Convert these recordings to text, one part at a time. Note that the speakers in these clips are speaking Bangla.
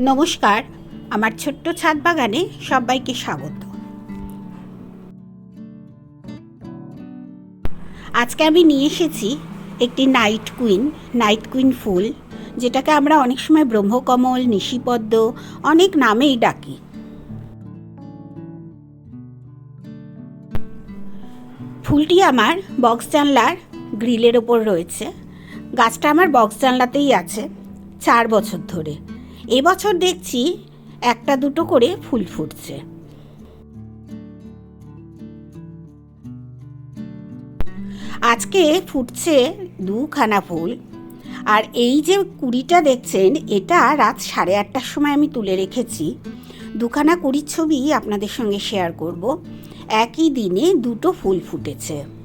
নমস্কার, আমার ছোট্ট ছাদ বাগানে সবাইকে স্বাগত। আজকে আমি নিয়ে এসেছি একটি নাইট কুইন নাইট কুইন ফুল, যেটাকে আমরা অনেক সময় ব্রহ্মকমল, নিশিপদ্ম অনেক নামেই ডাকি। ফুলটি আমার বক্স জানলার গ্রিলের ওপর রয়েছে। গাছটা আমার বক্স জানলাতেই আছে, চার বছর ধরে। এবছর দেখছি একটা দুটো করে ফুল ফুটছে। আজকে ফুটছে দুখানা ফুল। আর এই যে কুড়িটা দেখছেন, এটা রাত সাড়ে আটটার সময় আমি তুলে রেখেছি। দুখানা কুড়ির ছবি আপনাদের সঙ্গে শেয়ার করব। একই দিনে দুটো ফুল ফুটেছে।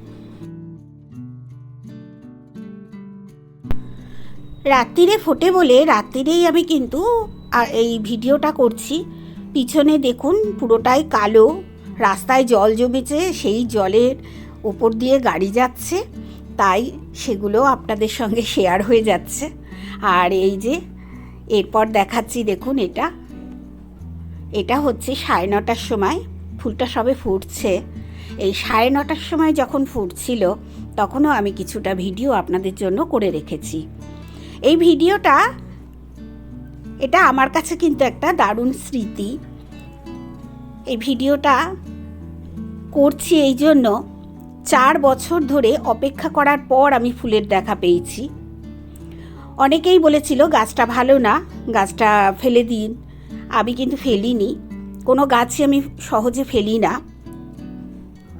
রাত্রিরে ফোটে বলে রাত্রিরেই আমি কিন্তু এই ভিডিওটা করছি। পিছনে দেখুন, পুরোটাই কালো। রাস্তায় জল জমেছে, সেই জলের ওপর দিয়ে গাড়ি যাচ্ছে। তাই সেগুলো আপনাদের সঙ্গে শেয়ার হয়ে যাচ্ছে। আর এই যে, এরপর দেখাচ্ছি, দেখুন এটা। এটা হচ্ছে সাড়ে নটার সময়, ফুলটা সবে ফুটছে। এই সাড়ে নটার সময় যখন ফুটছিল, তখনও আমি কিছুটা ভিডিও আপনাদের জন্য করে রেখেছি। এই ভিডিওটা, এটা আমার কাছে কিন্তু একটা দারুণ স্মৃতি। এই ভিডিওটা করছি এই জন্য চার বছর ধরে অপেক্ষা করার পর আমি ফুলের দেখা পেয়েছি। অনেকেই বলেছিল, গাছটা ভালো না, গাছটা ফেলে দিন। আমি কিন্তু ফেলিনি। কোনো গাছই আমি সহজে ফেলি না।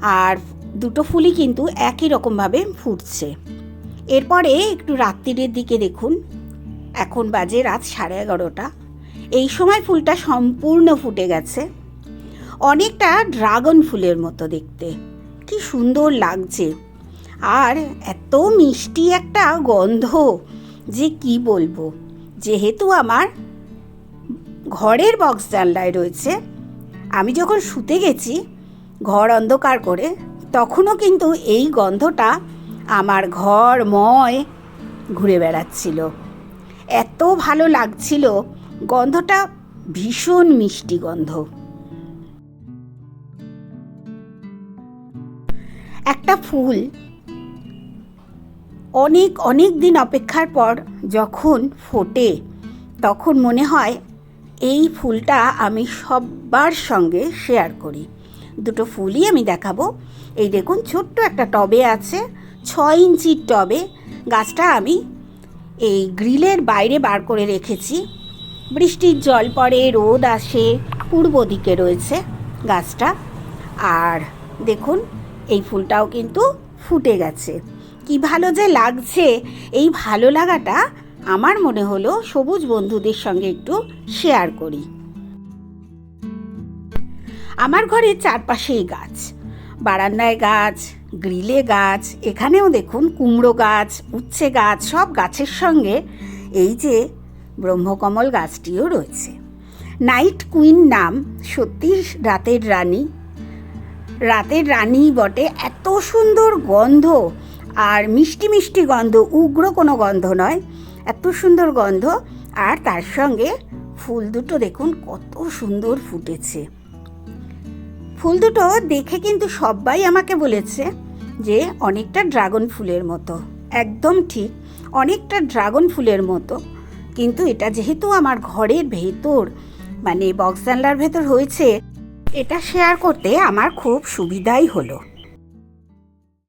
আর দুটো ফুলই কিন্তু একই রকমভাবে ফুটছে। এরপরে একটু রাত্রিরের দিকে দেখুন। এখন বাজে রাত সাড়ে এগারোটা। এই সময় ফুলটা সম্পূর্ণ ফুটে গেছে। অনেকটা ড্রাগন ফুলের মতো দেখতে। কি সুন্দর লাগছে। আর এত মিষ্টি একটা গন্ধ। যে কি বলব? যেহেতু আমার ঘরের বক্স জানলায় রয়েছে, আমি যখন শুতে গেছি, ঘর অন্ধকার করে, তখনও কিন্তু এই গন্ধটা আমার ঘর ময় ঘুরে বেড়াচ্ছিল। এত ভালো লাগছিল, গন্ধটা ভীষণ মিষ্টি গন্ধ। একটা ফুল অনেক অনেক দিন অপেক্ষার পর যখন ফোটে, তখন মনে হয় এই ফুলটা আমি সবার সঙ্গে শেয়ার করি। দুটো ফুলই আমি দেখাবো। এই দেখুন, ছোট্ট একটা টবে আছে। ছয় ইঞ্চির টবে গাছটা আমি এই গ্রিলের বাইরে বার করে রেখেছি। বৃষ্টির জল পড়ে, রোদ আসে, পূর্ব দিকে রয়েছে গাছটা। আর দেখুন, এই ফুলটাও কিন্তু ফুটে গেছে। কি ভালো যে লাগছে! এই ভালো লাগাটা আমার মনে হলো সবুজ বন্ধুদের সঙ্গে একটু শেয়ার করি। আমার ঘরের চারপাশেই গাছ, বারান্দায় গাছ গ্রিলে গাছ, এখানেও দেখুন কুমড়ো গাছ, উচ্ছে গাছ, সব গাছের সঙ্গে এই যে ব্রহ্মকমল গাছটিও রয়েছে। নাইট কুইন নাম সত্যি রাতের রানী। রাতের রানী বটে, এত সুন্দর গন্ধ আর মিষ্টি মিষ্টি গন্ধ, উগ্র কোনো গন্ধ নয়, এত সুন্দর গন্ধ। আর তার সঙ্গে ফুল দুটো দেখুন, কত সুন্দর ফুটেছে। ফুল দুটো দেখে কিন্তু সবাই আমাকে বলেছে যে অনেকটা ড্রাগন ফুলের মতো। একদম ঠিক, অনেকটা ড্রাগন ফুলের মতো। কিন্তু এটা যেহেতু আমার ঘরের ভেতর মানে বক্স জানলার ভেতর হয়েছে, এটা শেয়ার করতে আমার খুব সুবিধাই হলো।